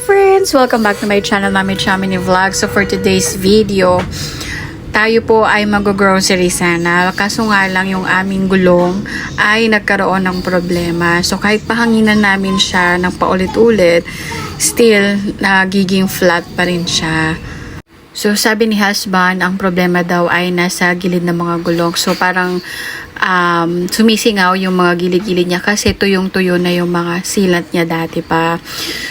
friends! Welcome back to my channel, Mami Chamini Vlog. So for today's video, tayo po ay mag-grocery sana. Kaso nga lang yung aming gulong ay nagkaroon ng problema. So kahit pahanginan namin siya ng paulit-ulit, still nagiging flat pa rin siya. So sabi ni husband, ang problema daw ay nasa gilid ng mga gulong. So parang um, sumisingaw yung mga gilid-gilid niya kasi tuyong-tuyo na yung mga silat niya dati pa.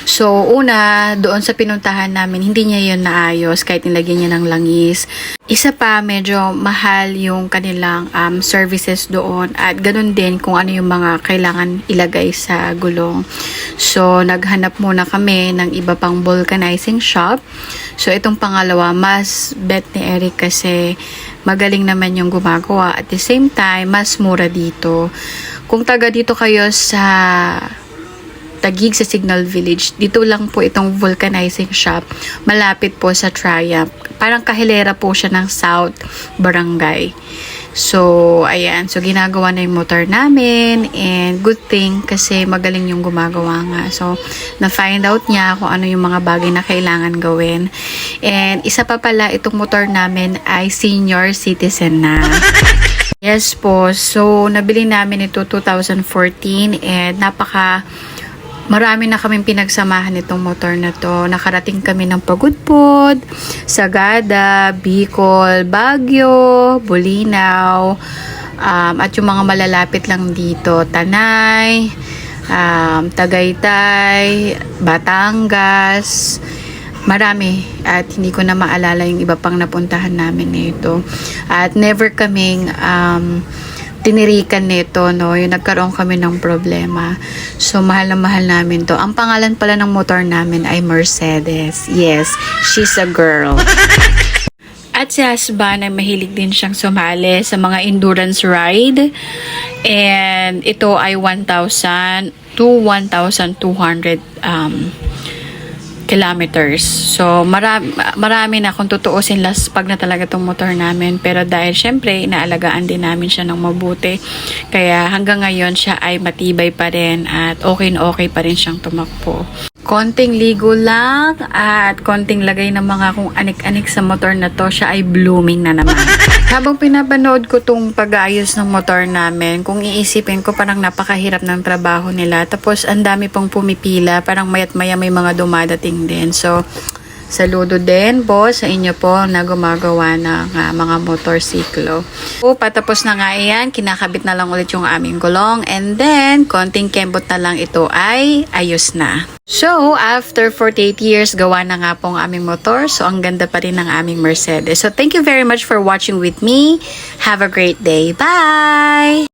So una, doon sa pinuntahan namin, hindi niya yun naayos kahit nilagyan niya ng langis. Isa pa, medyo mahal yung kanilang um, services doon at ganun din kung ano yung mga kailangan ilagay sa gulong. So, naghanap muna kami ng iba pang vulcanizing shop. So, itong pangalawa, mas bet ni Eric kasi magaling naman yung gumagawa. At the same time, mas mura dito. Kung taga dito kayo sa Tagig sa Signal Village. Dito lang po itong vulcanizing shop. Malapit po sa Triumph. Parang kahilera po siya ng South Barangay. So, ayan. So, ginagawa na yung motor namin. And good thing kasi magaling yung gumagawa nga. So, na-find out niya kung ano yung mga bagay na kailangan gawin. And isa pa pala, itong motor namin ay senior citizen na. Yes po. So, nabili namin ito 2014 and napaka marami na kaming pinagsamahan itong motor na to. Nakarating kami ng Pagudpod, Sagada, Bicol, Baguio, Bulinaw, um, at yung mga malalapit lang dito, Tanay, um, Tagaytay, Batangas, marami. At hindi ko na maalala yung iba pang napuntahan namin nito at never kaming um, tinirikan nito no? Yung nagkaroon kami ng problema. So mahal na mahal namin to. Ang pangalan pala ng motor namin ay Mercedes. Yes she's a girl. At si husband ay mahilig din siyang sumali sa mga endurance ride. And ito ay 1,000 to 1,200 um, kilometers. So, marami, marami na kung tutuusin last pag na talaga itong motor namin. Pero dahil syempre, inaalagaan din namin siya ng mabuti. Kaya hanggang ngayon siya ay matibay pa rin at okay na okay pa rin siyang tumakbo. Konting ligo lang at konting lagay ng mga kung anik-anik sa motor na to, siya ay blooming na naman. Habang pinapanood ko tong pag-aayos ng motor namin, kung iisipin ko parang napakahirap ng trabaho nila. Tapos ang dami pang pumipila, parang mayat maya may mga dumadating din. So, Saludo din po sa inyo po na gumagawa ng ah, mga motorsiklo. Po, patapos na nga iyan, kinakabit na lang ulit yung aming gulong and then konting kembot na lang ito ay ayos na. So, after 48 years, gawa na nga po ang aming motor. So, ang ganda pa rin ng aming Mercedes. So, thank you very much for watching with me. Have a great day. Bye!